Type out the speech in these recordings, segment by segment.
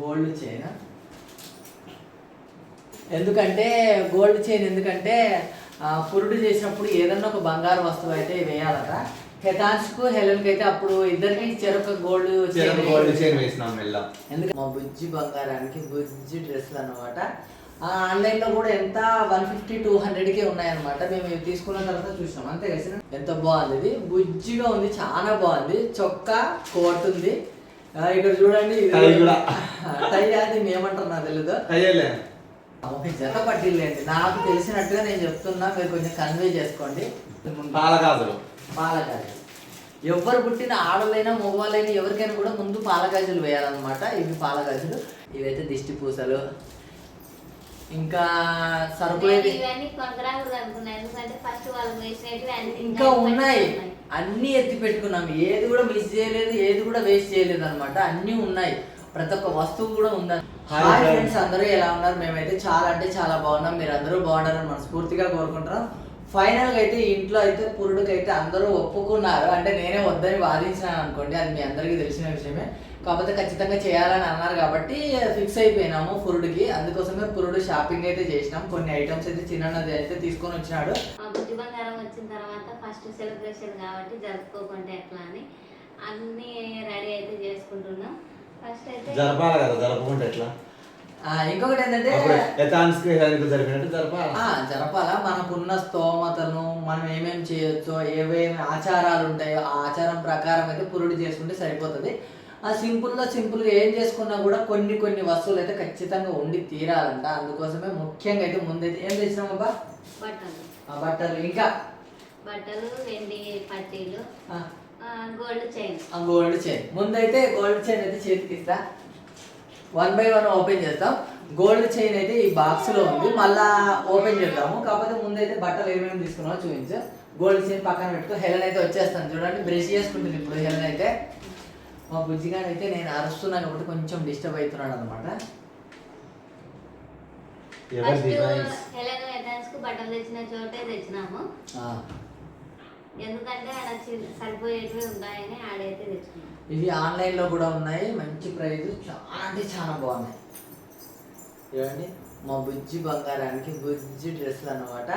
Gold chain ఎందుకంటే gold chain ఎందుకంటే పురుడు చేసినప్పుడు ఏదన్నా ఒక బంగారు వస్తువు అయితే వేయాలట. హెటాన్స్కు హెలెన్కి అయితే అప్పుడు ఇద్దరికి చెరొక గోల్డ్ గోల్డ్ చైన్ వేసినాం మెల్ల. ఎందుకంటే మా బుజ్జి బంగారానికి బుజ్జి డ్రెస్సులు అనమాట ఆన్లైన్లో కూడా ఎంత? వన్ ఫిఫ్టీ టూ హండ్రెడ్కే ఉన్నాయన్నమాట. మేము ఇవి తీసుకున్న తర్వాత చూసినాం. అంతే కదా ఎంత బాగుంది ఇది. బుజ్జిగా ఉంది చాలా బాగుంది. చొక్కా కోట్ ఉంది. ఇక్కడ చూడండి. ఇది- టై కూడా. టై అది ఏమంటారు నాకు తెలియదు జత పట్టిల్లేండి. నాకు తెలిసినట్టుగా నేను చెప్తున్నా మీరు కొంచెం కన్వే చేసుకోండి. పాలకాజులు పాలగాజులు. ఎవరు పుట్టిన ఆడలైనా మగవాళ్ళైనా ఎవరికైనా కూడా ముందు పాలగాజులు వేయాలన్నమాట. ఇవి పాలగాజులు. ఇవైతే దిష్టి పూసలు. ఇంకా సరుకులు ఇంకా ఉన్నాయి. అన్ని ఎత్తి పెట్టుకున్నాం. ఏది కూడా మిస్ చేయలేదు ఏది కూడా వేస్ట్ చేయలేదు అనమాట అన్ని ఉన్నాయి. ప్రతి ఒక్క వస్తువు కూడా ఉందని Hi హాయ్. ఫ్రెండ్స్ అందరూ ఎలా ఉన్నారు? మేమైతే చాలా అంటే చాలా బాగున్నాం. మీరు అందరూ బాగున్నారని మనస్ఫూర్తిగా కోరుకుంటున్నాం. ఫైనల్గా అయితే ఇంట్లో అయితే పురుడుకి అయితే అందరూ ఒప్పుకున్నారు. అంటే నేనే వద్దని వాదించినాను అనుకోండి అది మీ అందరికీ తెలిసిన విషయమే. కాకపోతే ఖచ్చితంగా చేయాలని అన్నారు కాబట్టి ఫిక్స్ అయిపోయినాము పురుడుకి. అందుకోసమే పురుడు షాపింగ్ అయితే చేసినాం. కొన్ని ఐటమ్స్ అయితే చిన్నది అయితే తీసుకొని వచ్చినాడు. బుద్ధి బంగారం వచ్చిన తర్వాత ఫస్ట్ సెలబ్రేషన్ కాబట్టి జరుపుకోకుంటే ఎట్లా అని అన్ని రెడీ అయితే చేసుకుంటున్నాం. ఫస్ట్ అయితే జరపాలి కదా జరపకుంటే ఎట్లా? ఆ, ఇంకొకటి ఏంటంటే జరపాలా? మనకున్న స్తోమతను మనం ఏమేమి చేయొచ్చో ఏవేమి ఆచారాలు ఉంటాయో ఆ ఆచారం ప్రకారం అయితే పురుడు చేసుకుంటే సరిపోతుంది. ఆ సింపుల్గా సింపుల్గా ఏం చేసుకున్నా కూడా కొన్ని కొన్ని వస్తువులు అయితే ఖచ్చితంగా ఉండి తీరాలంట. అందుకోసమే ముఖ్యంగా అయితే ముందైతే ఏం తెచ్చినామబ్బా? బట్టలు. బట్టలు. ఇంకా? బట్టలు వెండి పట్టీలు గోల్డ్ చైన్. Gold chain. ముందైతే గోల్డ్ చైన్ అయితే చేతికి ఇస్తా వన్ బై వన్ ఓపెన్ చేస్తాం గోల్డ్ చైన్ అయితే ఈ బాక్స్లో ఉంది. మళ్ళా ఓపెన్ చేద్దాము. కాకపోతే ముందైతే బట్టలు ఏమేమి తీసుకున్నామో చూపించు. గోల్డ్ చైన్ పక్కన పెట్టుకో. హెలెన్ అయితే వచ్చేస్తాను. చూడండి బ్రష్ చేసుకుంటుంది ఇప్పుడు హెలెన్ అయితే. మా బుజ్జిగాడు అయితే నేను అరుస్తున్నాను కాబట్టి కొంచెం డిస్టర్బ్ అవుతున్నాడు అనమాట బట్టలు తెచ్చిన చోటే తెచ్చినాము. ఎందుకంటే ఆడ చిన్న- సరిపోయేటివి ఉన్నాయని ఆడైతే తెచ్చుకున్నాం. ఇవి ఆన్లైన్లో కూడా ఉన్నాయి. మంచి ప్రైస్ చాలా అంటే చాలా బాగున్నాయి. చూడండి మా బుజ్జి బంగారానికి బుజ్జి డ్రెస్సులు అనమాట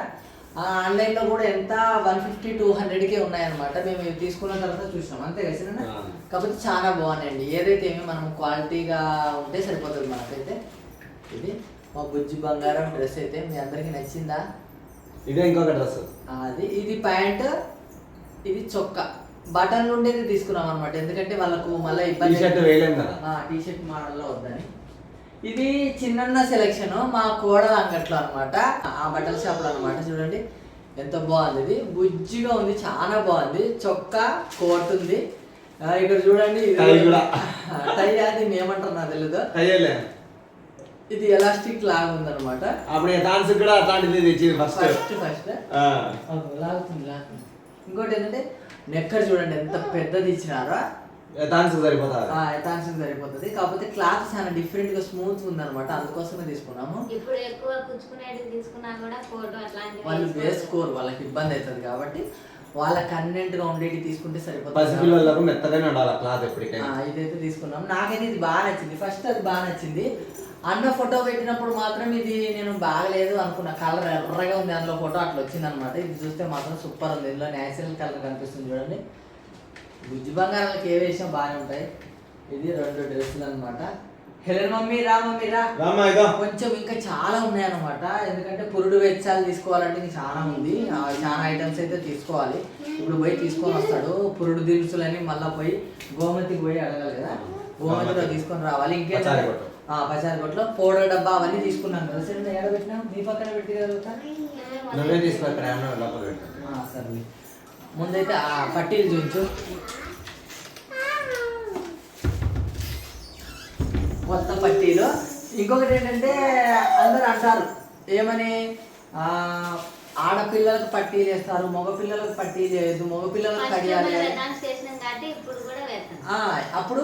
ఆన్లైన్లో కూడా ఎంత? వన్ ఫిఫ్టీ టూ హండ్రెడ్కే ఉన్నాయన్నమాట. మేము ఇవి తీసుకున్న తర్వాత చూసినాం. అంతే కదా. కాకపోతే చాలా బాగున్నాయండి. ఏదైతే ఏమి మనం క్వాలిటీగా ఉంటే సరిపోతుంది మనకైతే. ఇది మా బుజ్జి బంగారం డ్రెస్ అయితే మీ అందరికీ నచ్చిందా? ఇదే ఇంకొక డ్రెస్. అది. ఇది ప్యాంట్ ఇది చొక్కా. బటన్లు ఉండేది తీసుకున్నాం అనమాట ఎందుకంటే వాళ్ళకు మళ్ళీ ఇబ్బంది టీ షర్ట్ మోడల్లో వద్దని. ఇది చిన్న సెలెక్షన్ మా కోడల అంగట్లో అన్నమాట. ఆ బట్టల షాప్లో అన్నమాట. చూడండి ఎంత బాగుంది ఇది. బుజ్జిగా ఉంది చాలా బాగుంది. చొక్కా కోట్ ఉంది. ఇక్కడ చూడండి టై అది ఏమంటారు నాకు అయ్యేలే ఇది ఎలాస్టిక్ లాగా ఉందన్నమాట. అప్పుడు కూడా అట్లాంటిది తెచ్చింది ఫస్ట్ ఫస్ట్ ఫస్ట్ లాగుతుంది లాగుతుంది. ఇంకోటి ఏంటంటే నెక్కర్ చూడండి ఎంత పెద్దది ఇచ్చినారో. సరిపోతుంది. కాకపోతే క్లాత్ చాలా డిఫరెంట్గా స్మూత్ ఉందన్నమాట అందుకోసమే తీసుకున్నాము. ఇప్పుడు ఎక్కువ తీసుకున్నా కూడా ఫోటో వాళ్ళు. వేసుకోరు. వాళ్ళకి ఇబ్బంది అవుతుంది కాబట్టి వాళ్ళ కన్వెంట్గా ఉండేవి తీసుకుంటే సరిపోతుంది. పసిపిల్లలకు మెత్తగానే ఉండాలి క్లాత్ ఆ, ఎప్పటికైనా. ఇదైతే తీసుకున్నాం నాకైతే ఇది బాగా నచ్చింది. ఫస్ట్ అది బాగా నచ్చింది. అన్న ఫోటో పెట్టినప్పుడు మాత్రం ఇది నేను బాగలేదు అనుకున్నా కలర్ ఎర్రగా ఉంది అందులో ఫోటో అట్లా వచ్చింది అనమాట ఇది చూస్తే మాత్రం సూపర్ ఉంది. ఇందులో న్యాచురల్ కలర్ కనిపిస్తుంది చూడండి. బుజ్జి బంగారాలకు ఏ వేసినా బాగానే ఉంటాయి. ఇది రెండు డ్రెస్సులు అనమాట హెలెన్ మమ్మీ రా మమ్మీ రా. కొంచెం ఇంకా చాలా ఉన్నాయి అనమాట ఎందుకంటే పురుడు వెచ్చాలు తీసుకోవాలంటే చాలా ఉంది. చాలా ఐటమ్స్ అయితే తీసుకోవాలి. ఇప్పుడు పోయి తీసుకొని వస్తాడు. పురుడు దినుసులని మళ్ళీ పోయి గోమతికి పోయి అడగాలి కదా. గోమతిలో తీసుకొని రావాలి. ఆ, పచారికొట్లో పౌడర్ డబ్బా అవన్నీ తీసుకున్నాం కదా. సరే ఎక్కడ పెట్టినా నీ పక్కన పెట్టు. సరే ముందైతే ఆ పట్టీలు చూపించు. పట్టీలు. ఇంకొకటి ఏంటంటే అందరు అంటారు ఏమని? ఆ, ఆడపిల్లలకు పట్టీలు వేస్తారు మగపిల్లలకు పట్టీలు చేయొద్దు మగపిల్లలకు కడియాలి అప్పుడు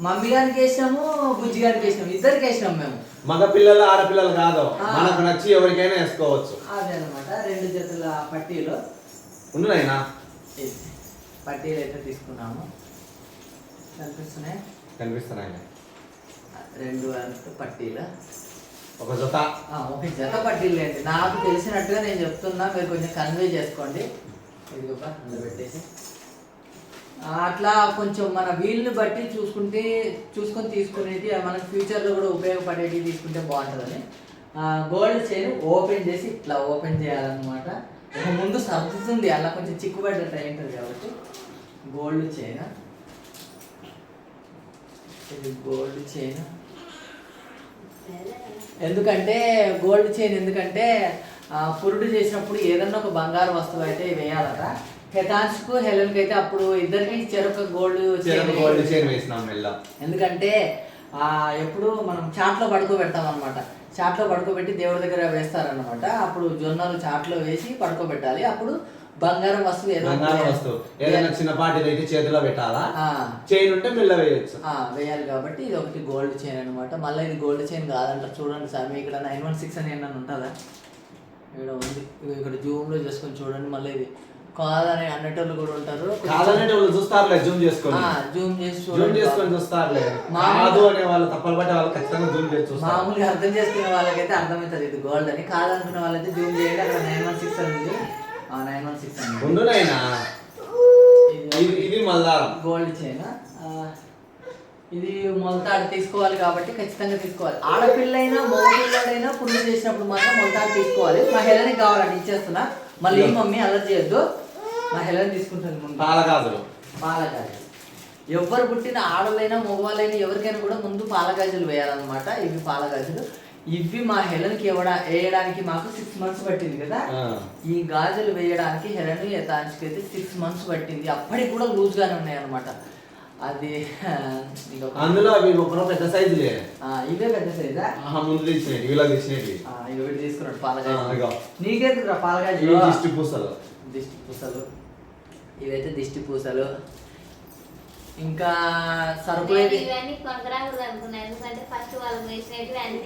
మమ్మీ గారికి వేసినాము బుజ్జి గారికి వేసినాము ఇద్దరికి వేసినాము మేము. మగ పిల్లలు ఆడపిల్లలు కాదు. ఆ. మనకు నచ్చి ఎవరికైనా వేసుకోవచ్చు. అదే అనమాట రెండు జతల పట్టీలు. ఉండు నాయనా? ఇది. పట్టీలు అయితే తీసుకున్నాము. కనిపిస్తున్నాయి? కనిపిస్తున్నాయి. రెండు పట్టీలు. ఒక జత. ఒక జత పట్టీలు అండి నాకు తెలిసినట్టుగా నేను చెప్తున్నా మీరు కొంచెం కన్వే చేసుకోండి. అందులో పెట్టేసి. అట్లా కొంచెం మన వీలుని బట్టి చూసుకుంటే చూసుకొని తీసుకునేది మనకి ఫ్యూచర్లో కూడా ఉపయోగపడేవి తీసుకుంటే బాగుంటుందని. గోల్డ్ చైన్ ఓపెన్ చేసి ఇట్లా ఓపెన్ చేయాలన్నమాట. ముందు సర్దుతుంది అలా కొంచెం చిక్కుబడ్డట్టు అయి ఉంటుంది కాబట్టి. Gold chain. ఇది గోల్డ్ చైన్ ఎందుకంటే గోల్డ్ చైన్ ఎందుకంటే ఆ, పురుడు చేసినప్పుడు ఏదన్నా ఒక బంగారు వస్తువు అయితే వేయాలట. హెటాన్స్కు హెలెన్కి అయితే అప్పుడు ఇద్దరికి చెరొక గోల్డ్ చీరకు గోల్డ్ చైన్ వేసినాం మెల్ల. ఎందుకంటే ఆ ఎప్పుడు మనం చాట్లో పడుకోబెడతాం అనమాట చాట్లో పడుకోబెట్టి దేవుడి దగ్గర వేస్తారనమాట అప్పుడు జొన్నలు చాట్లో వేసి పడుకోబెట్టాలి. అప్పుడు బంగారం వస్తువు ఏదో బంగారం వస్తువు. ఏదైనా చిన్నపాటిది అయితే చేతిలో పెట్టాలా? ఆ, చైన్ ఉంటే మెల్ల వేయొచ్చు. ఆ, వేయాలి కాబట్టి ఇది ఒకటి గోల్డ్ చైన్ అనమాట మళ్ళీ ఇది గోల్డ్ చైన్ కాదంట చూడండి సార్ ఇక్కడ నైన్ వన్ సిక్స్ అని ఏమన్నా ఉంటుందా? ఇక్కడ ఉంది. ఇక్కడ జూమ్లో చేసుకొని చూడండి మళ్ళీ ఇది కాదని అన్నటోళ్ళు కూడా ఉంటారు. కాదనే వాళ్ళు చూస్తారులే జూమ్ చేసుకొని. జూమ్ చేసి జూమ్ చేసుకొని చూస్తారులే. మామూలు- అనే వాళ్ళు తప్పలు పట్టే వాళ్ళు ఖచ్చితంగా జూమ్ చేసి మామూలుగా అర్థం చేసుకునే వాళ్ళకైతే అర్థమవుతుంది ఇది గోల్డ్ అని కాదనుకునే వాళ్ళైతే జూమ్ చేయండి అక్కడ నైన్ వన్ సిక్స్ అని ఉంది నైన్ వన్ సిక్స్ అని ఉంది. ఉండు నాయనా ఇది ఇది మల్దారం గోల్డ్ చైన్. ఇది మొలతాడు తీసుకోవాలి కాబట్టి ఖచ్చితంగా తీసుకోవాలి. ఆడపిల్లైనా మగపిల్లడైనా పురుగు చేసినప్పుడు మాత్రం మొలతాడు తీసుకోవాలి. మా హెలని కావాలండి ఇచ్చేస్తున్నా. మళ్ళీ మమ్మీ అలర్ట్ చేయొద్దు. మా హెలని తీసుకుంటుంది ముందు పాలగాజులు. పాలగాజులు. ఎవరు పుట్టిన ఆడలైనా మగవాళ్ళైనా ఎవరికైనా కూడా ముందు పాలగాజులు వేయాలన్నమాట. ఇవి పాలగాజులు. ఇవి మా హెలన్కి ఇవ్వడా వేయడానికి మాకు సిక్స్ మంత్స్ పట్టింది కదా. ఈ గాజులు వేయడానికి హెలన్ యథాంశకి అయితే సిక్స్ మంత్స్ పట్టింది. అప్పటికి కూడా లూజ్ గానే ఉన్నాయి అనమాట అది అందులో అవి ఒక పెద్ద సైజులే. ఆ, ఇవే పెద్ద సైజా? ముందు తీసినవి ఇలా తీసినవి ఇవి తీసుకున్నాడు. నీకెందుకు ఈ పాలగాజు దిష్టి పూసలు. దిష్టి పూసలు. ఇవైతే దిష్టి పూసలు. ఇంకా సరుకులు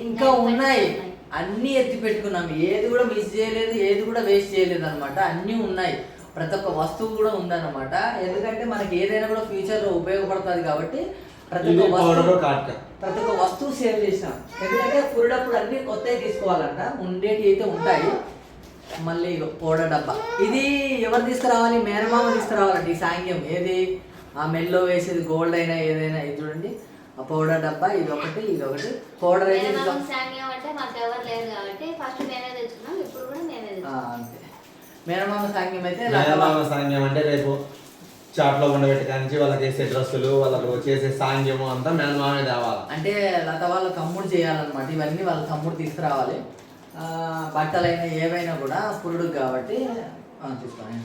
ఇంకా ఉన్నాయి. అన్ని ఎత్తి పెట్టుకున్నాం. ఏది కూడా మిస్ చేయలేదు ఏది కూడా వేస్ట్ చేయలేదు అనమాట అన్నీ ఉన్నాయి. ప్రతి ఒక్క వస్తువు కూడా ఉందన్నమాట. ఎందుకంటే మనకి ఏదైనా కూడా ఫ్యూచర్లో ఉపయోగపడుతుంది కాబట్టి ప్రతి ఒక్క వస్తువు ప్రతి ఒక్క వస్తువు సేవ్ చేసినాం. ఎందుకంటే పురుడప్పుడు అన్ని కొత్తవి తీసుకోవాలంట ఉండేటి అయితే ఉంటాయి. మళ్ళీ పౌడర్ డబ్బా. ఇది ఎవరు తీసుకురావాలి? మేనమామ తీసుకురావాలండి ఈ సాంగ్యం. ఏది? ఆ మెల్లో వేసేది గోల్డ్ అయినా ఏదైనా ఇది చూడండి. ఆ పౌడర్ డబ్బా ఇది ఒకటి ఇది ఒకటి. పౌడర్ అయితే అంతే. మేనమామ సాంగ్యం అయితే మేనమామ సాంగ్యం అంటే రేపు చాట్లో ఉండబెట్టి కానించి వాళ్ళకి వేసే డ్రెస్సులు వాళ్ళకు చేసే సాంగ్యము అంతా మేనమామే తేవాలి. అంటే లత వాళ్ళ తమ్ముడు చేయాలన్నమాట. ఇవన్నీ వాళ్ళ తమ్ముడు తీసుకురావాలి. ఆ, బట్టలైనా ఏవైనా కూడా పురుడు కాబట్టి తీసుకోండి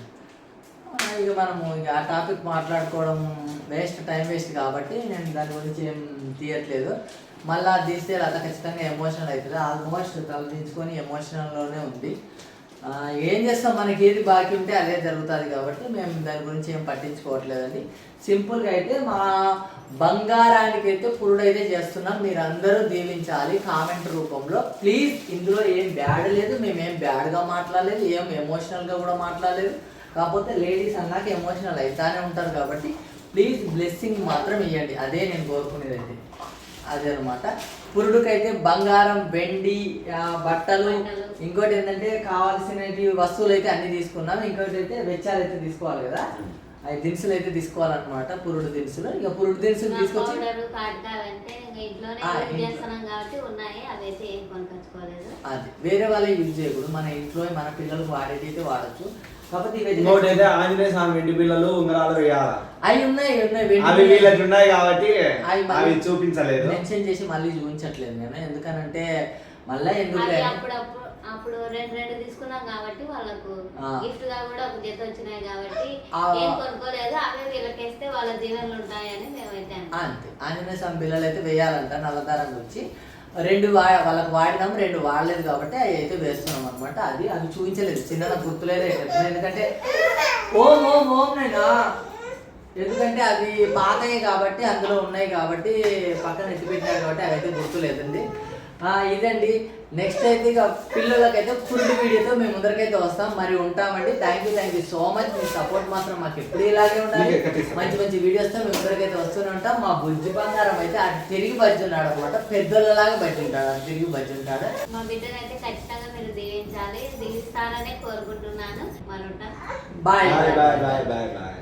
ఇక మనము ఇక ఆ టాపిక్ మాట్లాడుకోవడం వేస్ట్ టైం వేస్ట్ కాబట్టి నేను దాని గురించి ఏం తీయట్లేదు. మళ్ళీ అది తీస్తే లత ఖచ్చితంగా ఎమోషనల్ అవుతుంది. ఆల్మోస్ట్ తలదించుకొని ఎమోషనల్లోనే ఉంది. ఏం చేస్తాం? మనకి ఏది బాకీ ఉంటే అదే జరుగుతుంది కాబట్టి మేము దాని గురించి ఏం పట్టించుకోవట్లేదండి. సింపుల్గా అయితే మా బంగారానికి అయితే పురుడు అయితే చేస్తున్నాం మీరు అందరూ దీవించాలి. కామెంట్ రూపంలో ప్లీజ్ ఇందులో ఏం బ్యాడ్ లేదు. మేము ఏం బ్యాడ్గా మాట్లాడలేదు. ఏం ఎమోషనల్గా కూడా మాట్లాడలేదు. కాకపోతే లేడీస్ అన్నాక ఎమోషనల్ అవుతానే ఉంటారు కాబట్టి ప్లీజ్ బ్లెస్సింగ్ మాత్రం ఇవ్వండి అదే నేను కోరుకునేది అయితే అదే అనమాట పురుడుకైతే బంగారం వెండి బట్టలు. ఇంకోటి ఏంటంటే కావాల్సిన వస్తువులు అయితే అన్ని తీసుకున్నాం. ఇంకోటి అయితే వెచ్చాలు అయితే తీసుకోవాలి కదా. అవి దినుసులు అయితే తీసుకోవాలన్నమాట పురుడు దినుసులు. ఇక పురుడు దినుసులు తీసుకొచ్చి అది. వేరే వాళ్ళే యూజ్ చేయకూడదు. మన ఇంట్లో మన పిల్లలకు వాడేటి అయితే వాడచ్చు. ఇంకోటి అయితే ఆంజనేయ స్వామి వెండి పిల్లలు ఉంగరాలు వేయాలి? అవి ఉన్నాయి అవి వీళ్ళకి ఉన్నాయి కాబట్టి అవి చూపించలేదు. మెన్షన్ చేసి మళ్ళీ చూపించట్లేదు నేను. ఎందుకనంటే మళ్ళీ ఎందుకు అప్పుడు రెండు రెండు తీసుకున్నాం కాబట్టి వాళ్ళకు. గిఫ్ట్గా కూడా ఒక జత వచ్చినాయి కాబట్టి. ఏం కొనుక్కోలేదు. అవే వీళ్ళకేస్తే వాళ్ళ దీవెనలు ఉంటాయని మేమైతే. అంతే. ఆంజనేయ స్వామి పిల్లలు అయితే వేయాలంట నల్లదారం గురించి రెండు వా వాళ్ళకి వాడినాం రెండు వాడలేదు కాబట్టి అవి అయితే వేస్తున్నాం అనమాట అది అది చూపించలేదు. చిన్న నాకు గుర్తులేదు ఎందుకంటే ఓం ఓం ఓం నైనా ఎందుకంటే అవి పాతయ్యి కాబట్టి అందులో ఉన్నాయి కాబట్టి పక్కన ఎత్తి కాబట్టి అవి అయితే గుర్తులేదండి. ఇదండి. నెక్స్ట్ అయితే ఇక పిల్లలకైతే ఫుడ్ వీడియోతో మేము ముందరికైతే వస్తాం. మరి ఉంటామండి. Thank you thank you so much me support మాత్రం మాకు ఎప్పుడు ఇలాగే ఉండాలి. మంచి మంచి వీడియోస్తో మేము ముందరికైతే వస్తూనే ఉంటాం. మా బుజ్జి బంగారం అయితే అటు తిరిగి బజ్జి ఉన్నాడు అనమాట. పెద్దలలాగా బజ్జి ఉంటాడు. అటు తిరిగి బజ్జి ఉంటాడు. మా బిడ్డను అయితే ఖచ్చితంగా మీరు దీవించాలి దీవిస్తారనే కోరుకుంటున్నాను. మరి bye bye bye bye bye